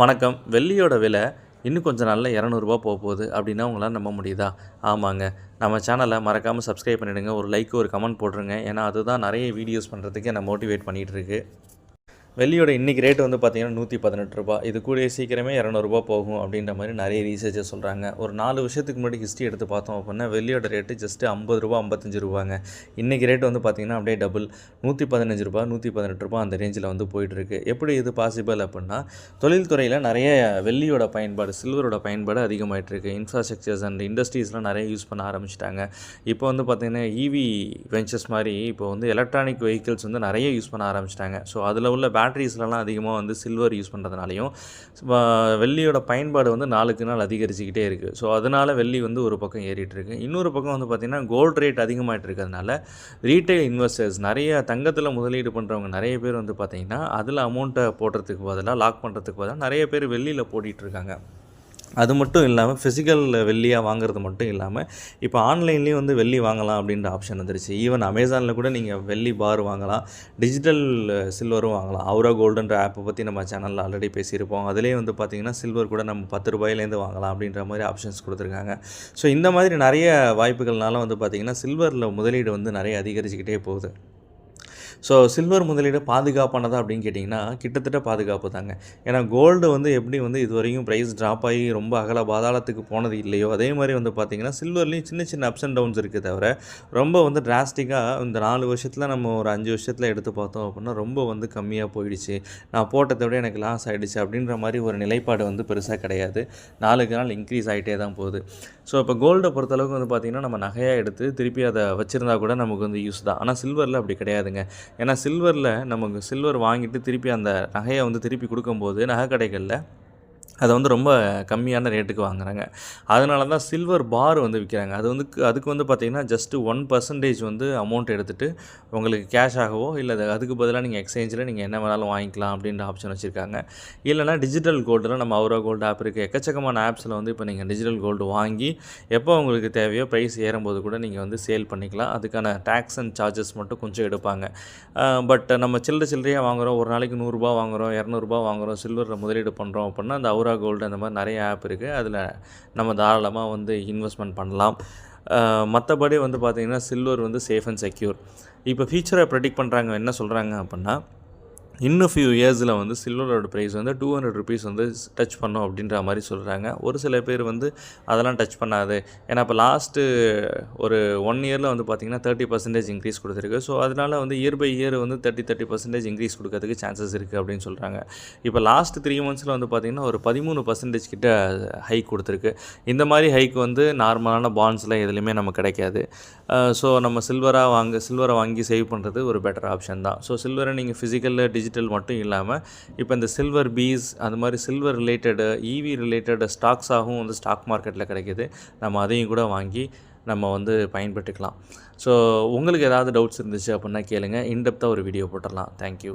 வணக்கம். வெள்ளியோட விலை இன்னும் கொஞ்சம் நாளில் இரநூறுபா போக போகுது அப்படின்னா உங்களால் நம்ப முடியுதா? ஆமாங்க. நம்ம சேனலை மறக்காமல் சப்ஸ்கிரைப் பண்ணிவிடுங்க ஒரு லைக் ஒரு கமெண்ட் போட்டுருங்க. ஏன்னா அதுதான் நிறைய வீடியோஸ் பண்ணுறதுக்கு என்னை மோட்டிவேட் பண்ணிகிட்ருக்கு வெள்ளியோட இன்றைக்கி ரேட் வந்து பார்த்தீங்கன்னா நூற்றி பதினெட்டு ரூபா. இது கூடிய சீக்கிரமே இரநூறுபா போகும் அப்படின்ற மாதிரி நிறைய ரீசர்ச்சை சொல்கிறாங்க ஒரு நாலு வருஷத்துக்கு முன்னாடி ஹிஸ்ட்ரி எடுத்து பார்த்தோம் அப்படின்னா வெள்ளியோட ரேட்டு ஜஸ்ட்டு ஐம்பது ரூபா ஐம்பத்தஞ்சு ரூபாங்க. இன்றைக்கி ரேட் வந்து பார்த்திங்கன்னா அப்படியே டபுள் நூற்றி பதினஞ்சு ரூபா நூற்றி பதினெட்டு ரூபா அந்த ரேஞ்சில் வந்து போயிட்டுருக்கு எப்படி இது பாசிபிள் அப்படின்னா தொழில்துறையில் நிறைய வெள்ளியோட பயன்பாடு சில்வரோட பயன்பாடு அதிகமாகிட்டுருக்கு இன்ஃப்ராஸ்ட்ரக்சர்ஸ் அண்ட் இண்டஸ்ட்ரீஸ்லாம் நிறைய யூஸ் பண்ண ஆரம்பிச்சிட்டாங்க. இப்போ வந்து பார்த்திங்கன்னா இவி வெஞ்சர்ஸ் மாதிரி இப்போ வந்து எலக்ட்ரானிக் வெஹிக்கிள்ஸ் வந்து நிறைய யூஸ் பண்ண ஆரம்பிச்சிட்டாங்க. ஸோ அதில் உள்ள பேட்டரிஸ்லலாம் அதிகமாக வந்து சில்வர் யூஸ் பண்ணுறதுனாலையும் வெள்ளியோட பயன்பாடு வந்து நாளுக்கு நாள் அதிகரிச்சுக்கிட்டே இருக்குது ஸோ அதனால் வெள்ளி வந்து ஒரு பக்கம் ஏறிட்டுருக்கு இன்னொரு பக்கம் வந்து பார்த்திங்கன்னா கோல்ட் ரேட் அதிகமாகிட்டு இருக்கிறதுனால ரீட்டைல் இன்வெஸ்டர்ஸ் நிறைய தங்கத்தில் முதலீடு பண்ணுறவங்க நிறைய பேர் வந்து பார்த்திங்கன்னா அதில் அமௌண்ட்டை போடுறதுக்கு பதிலாக லாக் பண்ணுறதுக்கு பதிலாக நிறைய பேர் வெள்ளியில் போட்டிகிட்டு இருக்காங்க. அது மட்டும் இல்லாமல் ஃபிசிக்கல் வெள்ளியாக வாங்குறது மட்டும் இல்லாமல் இப்போ ஆன்லைன்லேயும் வந்து வெள்ளி வாங்கலாம் அப்படின்ற ஆப்ஷன் வந்துருச்சு. ஈவன் அமேசானில் கூட நீங்கள் வெள்ளி பார் வாங்கலாம் டிஜிட்டல் சில்வரும் வாங்கலாம் அவுரா கோல்டுன்ற ஆப்பை பற்றி நம்ம சேனலில் ஆல்ரெடி பேசியிருப்போம். அதுலேயே வந்து பார்த்திங்கன்னா சில்வர் கூட நம்ம பத்து ரூபாயிலேருந்து வாங்கலாம் அப்படின்ற மாதிரி ஆப்ஷன்ஸ் கொடுத்துருக்காங்க. ஸோ இந்த மாதிரி நிறைய வாய்ப்புகள்னால வந்து பார்த்திங்கன்னா சில்வரில் முதலீடு வந்து நிறைய அதிகரிச்சுக்கிட்டே போகுது. ஸோ சில்வர் முதலீடு பாதுகாப்பானதா அப்படின்னு கேட்டிங்கன்னா கிட்டத்தட்ட பாதுகாப்பு தாங்க ஏன்னா கோல்டு வந்து எப்படி வந்து இது ப்ரைஸ் ட்ராப் ஆகி ரொம்ப அகல பாதாளத்துக்கு போனது இல்லையோ அதே மாதிரி வந்து பார்த்திங்கன்னா சில்வர்லேயும் சின்ன சின்ன அப்ஸ் அண்ட் டவுன்ஸ் இருக்குது தவிர ரொம்ப வந்து டிராஸ்டிக்காக இந்த நாலு வருஷத்தில் நம்ம ஒரு அஞ்சு வருஷத்தில் எடுத்து பார்த்தோம் அப்படின்னா ரொம்ப வந்து கம்மியாக போயிடுச்சு. நான் போட்டதை விட எனக்கு லாஸ் ஆகிடுச்சு அப்படின்ற மாதிரி ஒரு நிலைப்பாடு வந்து பெருசாக கிடையாது. நாளுக்கு நாள் இன்க்ரீஸ் ஆகிட்டே தான் போகுது. ஸோ இப்போ கோல்டை பொறுத்தளவுக்கு வந்து பார்த்திங்கன்னா நம்ம நகையாக எடுத்து திருப்பி அதை வச்சுருந்தா கூட நமக்கு வந்து யூஸ் தான். ஆனால் சில்வரில் அப்படி கிடையாதுங்க. ஏன்னா சில்வரில் நமக்கு சில்வர் வாங்கிட்டு திருப்பி அந்த நகையை வந்து திருப்பி கொடுக்கும்போது நகை கடைகளில் அதை வந்து ரொம்ப கம்மியான ரேட்டுக்கு வாங்குறாங்க. அதனால தான் சில்வர் பார் வந்து விற்கிறாங்க அது வந்து அதுக்கு வந்து பார்த்திங்கன்னா ஜஸ்ட்டு ஒன் பர்சன்டேஜ் வந்து அமௌண்ட் எடுத்துகிட்டு உங்களுக்கு கேஷ் ஆகவோ இல்லை அதுக்கு பதிலாக நீங்கள் எக்ஸ்சேஞ்சில் நீங்கள் என்ன வேணாலும் வாங்கிக்கலாம் அப்படின்ற ஆப்ஷன் வச்சுருக்காங்க. இல்லைனா டிஜிட்டல் கோல்டில் நம்ம அவரோ கோல்டு ஆப் இருக்குது எக்கச்சக்கமான ஆப்ஸில் வந்து இப்போ நீங்கள் டிஜிட்டல் கோல்டு வாங்கி எப்போ உங்களுக்கு தேவையோ ப்ரைஸ் ஏறும்போது கூட நீங்கள் வந்து சேல் பண்ணிக்கலாம். அதுக்கான டேக்ஸ் அண்ட் சார்ஜஸ் மட்டும் கொஞ்சம் எடுப்பாங்க. பட் நம்ம சில்லறை சில்லறையாக வாங்குகிறோம் ஒரு நாளைக்கு நூறுரூபா வாங்குகிறோம் இரநூறுபா வாங்குகிறோம் சில்வரில் முதலீடு பண்ணுறோம் அப்படின்னா அந்த அவரோ கோல்டு அந்த மாதிரி நிறைய ஆப் இருக்குது அதில் நம்ம தாராளமாக வந்து இன்வெஸ்ட்மெண்ட் பண்ணலாம். மற்றபடி வந்து பார்த்திங்கன்னா சில்வர் வந்து சேஃப் அண்ட் செக்யூர் இப்போ ஃபியூச்சரை ப்ரெடிக்ட் பண்ணுறாங்க என்ன சொல்கிறாங்க அப்படின்னா இன்னும் ஃபியூ இயர்ஸில் வந்து சில்வரோட ப்ரைஸ் வந்து டூ ஹண்ட்ரட் ருபீஸ் வந்து டச் பண்ணும் அப்படின்ற மாதிரி சொல்கிறாங்க ஒரு சில பேர் வந்து அதெல்லாம் டச் பண்ணாது. ஏன்னா இப்போ லாஸ்ட்டு ஒரு ஒன் இயரில் வந்து பார்த்திங்கன்னா தேர்ட்டி பர்சன்டேஜ் இன்க்ரீஸ் கொடுத்துருக்கு. ஸோ அதனால் வந்து இயர் பை இயர் வந்து தேர்ட்டி தேர்ட்டி பர்சன்டேஜ் இன்க்ரீஸ் கொடுக்கறதுக்கு சான்சஸ் இருக்குது அப்படின்னு சொல்கிறாங்க இப்போ லாஸ்ட் த்ரீ மந்த்ஸில் வந்து பார்த்திங்கன்னா ஒரு பதிமூணு பர்சன்டேஜ் கிட்ட ஹைக் கொடுத்துருக்கு. இந்த மாதிரி ஹைக் வந்து நார்மலான பாண்ட்ஸில் எதுலேயுமே நம்ம கிடைக்காது. ஸோ நம்ம சில்வராக வாங்க சில்வரை வாங்கி சேவ் பண்ணுறது ஒரு பெட்டர் ஆப்ஷன் தான். ஸோ சில்வரை நீங்கள் ஃபிசிக்கலில் டிஜிட்டல் மட்டும் இல்லாமல் இப்போ இந்த சில்வர் பீஸ் அந்த மாதிரி சில்வர் ரிலேட்டடு ஈவி ரிலேட்டட் ஸ்டாக்ஸாகவும் வந்து ஸ்டாக் மார்க்கெட்டில் கிடைக்கிது. நம்ம அதையும் கூட வாங்கி நம்ம வந்து பயன்பட்டுக்கலாம் ஸோ உங்களுக்கு ஏதாவது டவுட்ஸ் இருந்துச்சு அப்படின்னா கேளுங்கள் இன்டெப்த்தாக ஒரு வீடியோ போட்டுடலாம். தேங்க்யூ